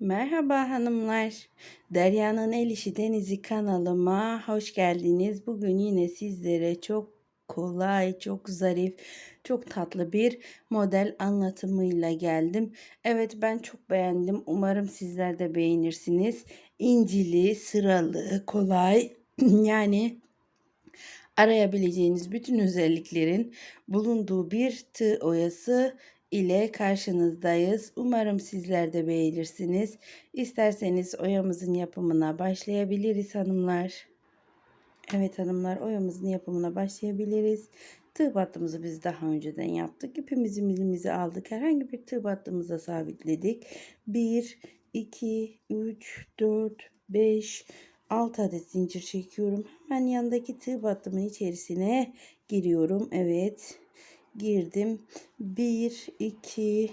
Merhaba hanımlar. Derya'nın El İşi Denizi kanalıma hoş geldiniz. Bugün yine sizlere çok kolay, çok zarif, çok tatlı bir model anlatımıyla geldim. Evet ben çok beğendim. Umarım sizler de beğenirsiniz. İncili, sıralı, kolay yani arayabileceğiniz bütün özelliklerin bulunduğu bir tığ oyası ile karşınızdayız. Umarım sizler de beğenirsiniz. İsterseniz oyamızın yapımına başlayabiliriz hanımlar. Evet hanımlar oyamızın yapımına başlayabiliriz. Tığ battığımızı biz daha önceden yaptık. İpimizi milimizi aldık. Herhangi bir tığ battığımıza sabitledik. 1, 2, 3, 4, 5, 6 adet zincir çekiyorum. Hemen yandaki tığ battımın içerisine giriyorum. Evet girdim. 1, 2,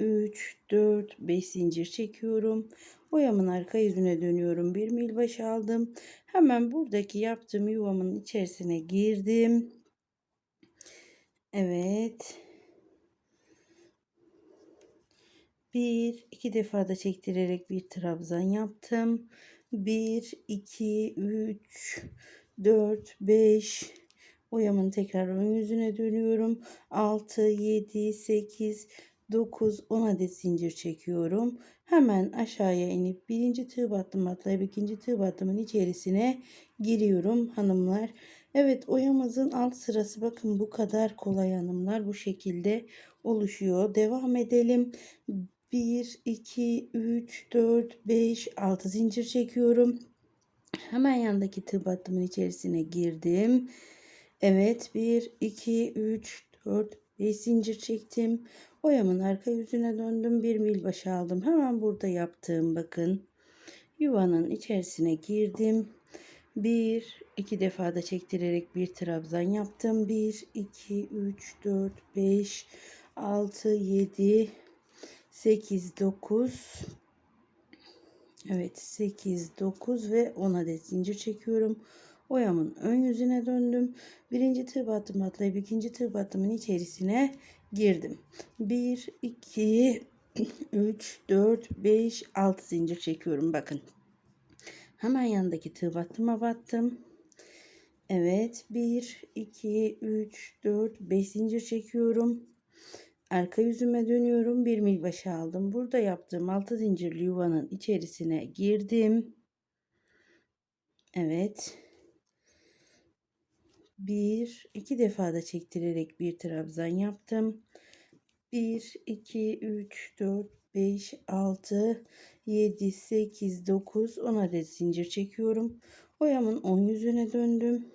3, 4, 5 zincir çekiyorum. Boyamın arka yüzüne dönüyorum. Bir mil başı aldım. Hemen buradaki yaptığım yuvamın içerisine girdim. Evet. Bir, iki defa da çektirerek bir trabzan yaptım. Bir, iki, üç, dört, beş, Boyamın tekrar ön yüzüne dönüyorum. 6, 7, 8, 9, 10 adet zincir çekiyorum. Hemen aşağıya inip birinci tığ battım atlayıp ikinci tığ battımın içerisine giriyorum hanımlar. Evet oyamızın alt sırası bakın bu kadar kolay hanımlar bu şekilde oluşuyor. Devam edelim. 1, 2, 3, 4, 5, 6 zincir çekiyorum. Hemen yandaki tığ battımın içerisine girdim. Evet 1, 2, 3, 4, 5 zincir çektim. Oyamın arka yüzüne döndüm. Bir mil başı aldım. Hemen burada yaptığım bakın. Yuvanın içerisine girdim. 1, 2 defa da çektirerek bir trabzan yaptım. 1, 2, 3, 4, 5, 6, 7, 8, 9, Evet 8, 9 ve 10 adet zincir çekiyorum. Oyamın ön yüzüne döndüm. Birinci tığ battım atlayıp ikinci tığ battımın içerisine girdim. 1, 2, 3, 4, 5, 6 zincir çekiyorum. Bakın. Hemen yanındaki tığ battıma battım. Evet. 1, 2, 3, 4, 5 zincir çekiyorum. Arka yüzüme dönüyorum. Bir mil başı aldım. Burada yaptığım 6 zincirli yuvanın içerisine girdim. Evet. Bir, iki defa da çektirerek bir trabzan yaptım. 1, 2, 3, 4, 5, 6, 7, 8, 9, 10 adet zincir çekiyorum. Oyamın 10 yüzüne döndüm.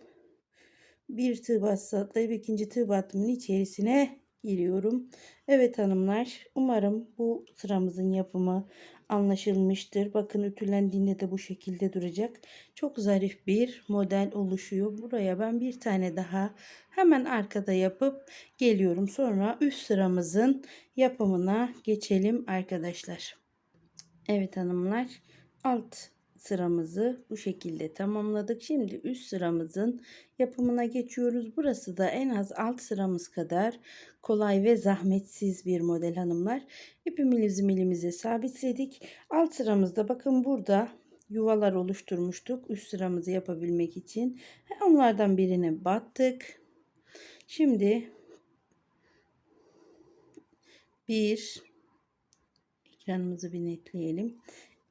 Bir tığ bastı atlayıp ikinci tığ battımın içerisine giriyorum. Evet hanımlar umarım bu sıramızın yapımı anlaşılmıştır. Bakın ütülendiğinde de bu şekilde duracak. Çok zarif bir model oluşuyor. Buraya ben bir tane daha hemen arkada yapıp geliyorum. Sonra üst sıramızın yapımına geçelim arkadaşlar. Evet hanımlar alt sıramızı bu şekilde tamamladık. Şimdi üst sıramızın yapımına geçiyoruz. Burası da en az alt sıramız kadar kolay ve zahmetsiz bir model hanımlar. İpimizi milimize sabitledik. Alt sıramızda bakın burada yuvalar oluşturmuştuk üst sıramızı yapabilmek için. Onlardan birine battık. Şimdi bir ekranımızı bir netleyelim.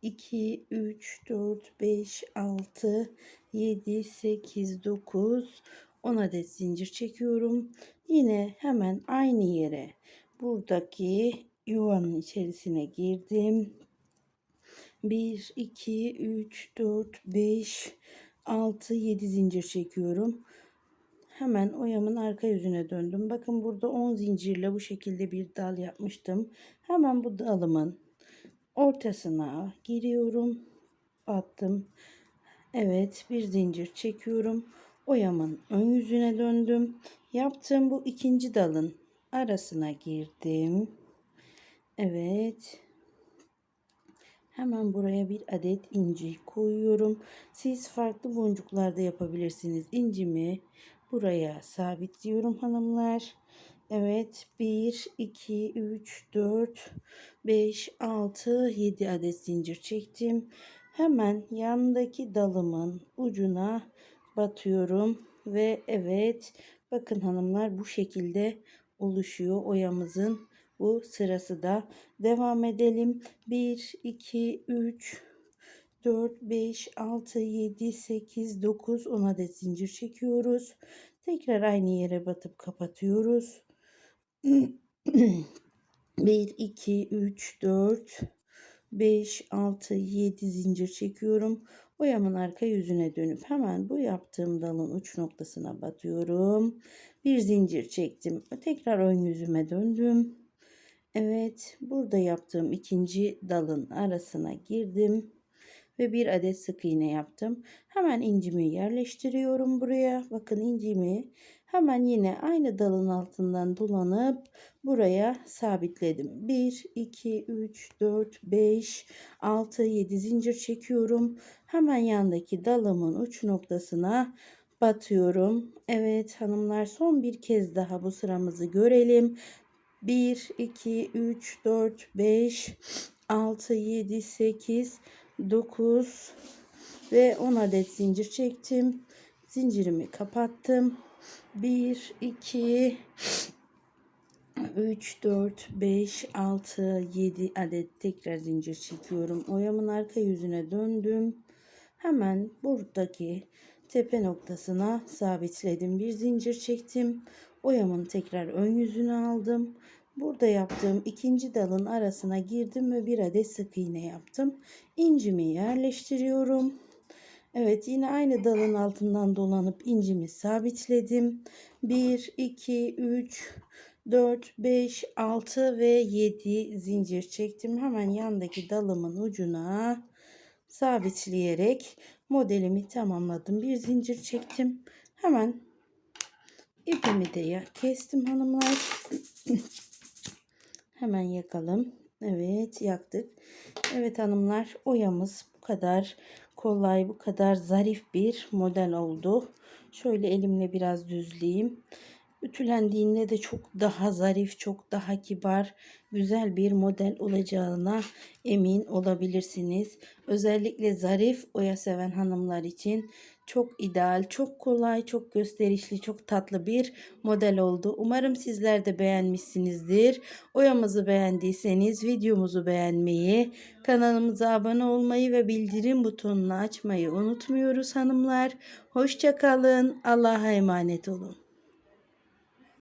2, 3, 4, 5, 6, 7, 8, 9, 10 adet zincir çekiyorum. Yine hemen aynı yere buradaki yuvanın içerisine girdim. 1, 2, 3, 4, 5, 6, 7 zincir çekiyorum. Hemen oyamın arka yüzüne döndüm. Bakın burada 10 zincirle bu şekilde bir dal yapmıştım. Hemen bu dalımın ortasına giriyorum. Battım. Evet bir zincir çekiyorum. Oyamın ön yüzüne döndüm. Yaptığım bu ikinci dalın arasına girdim. Evet. Hemen buraya bir adet inci koyuyorum. Siz farklı boncuklarda yapabilirsiniz. İncimi buraya sabitliyorum hanımlar. Evet 1, 2, 3, 4, 5, 6, 7 adet zincir çektim. Hemen yandaki dalımın ucuna batıyorum ve evet bakın hanımlar bu şekilde oluşuyor oyamızın. Bu sırası da. Devam edelim. 1 2 3 4 5 6 7 8 9 10 adet zincir çekiyoruz. Tekrar aynı yere batıp kapatıyoruz 1 2 3 4 5 6 7 zincir çekiyorum Boyamın arka yüzüne dönüp hemen bu yaptığım dalın uç noktasına batıyorum. Bir zincir çektim. Tekrar ön yüzüme döndüm. Evet, burada yaptığım ikinci dalın arasına girdim ve bir adet sık iğne yaptım. Hemen incimi yerleştiriyorum buraya. Bakın incimi hemen yine aynı dalın altından dolanıp buraya sabitledim. 1 2 3 4 5 6 7 zincir çekiyorum. Hemen yandaki dalımın uç noktasına batıyorum. Evet hanımlar son bir kez daha bu sıramızı görelim. 1 2 3 4 5 6 7 8 9 ve 10 adet zincir çektim. Zincirimi kapattım. 1 2 3 4 5 6 7 adet tekrar zincir çekiyorum. Oyamın arka yüzüne döndüm. Hemen buradaki tepe noktasına sabitledim. Bir zincir çektim. Oyamın tekrar ön yüzünü aldım. Burada yaptığım ikinci dalın arasına girdim ve bir adet sık iğne yaptım. İncimi yerleştiriyorum. Evet yine aynı dalın altından dolanıp incimi sabitledim. 1, 2, 3, 4, 5, 6 ve 7 zincir çektim. Hemen yandaki dalımın ucuna sabitleyerek modelimi tamamladım. Bir zincir çektim. Hemen ipimi de kestim hanımlar. Hemen yakalım. Evet yaktık. Evet hanımlar oyamız bu kadar kolay bu kadar zarif bir model oldu. Şöyle elimle biraz düzleyeyim. Ütülendiğinde de çok daha zarif, çok daha kibar, güzel bir model olacağına emin olabilirsiniz. Özellikle zarif oya seven hanımlar için çok ideal, çok kolay, çok gösterişli, çok tatlı bir model oldu. Umarım sizler de beğenmişsinizdir. Oyamızı beğendiyseniz videomuzu beğenmeyi, kanalımıza abone olmayı ve bildirim butonunu açmayı unutmuyoruz hanımlar. Hoşçakalın. Allah'a emanet olun.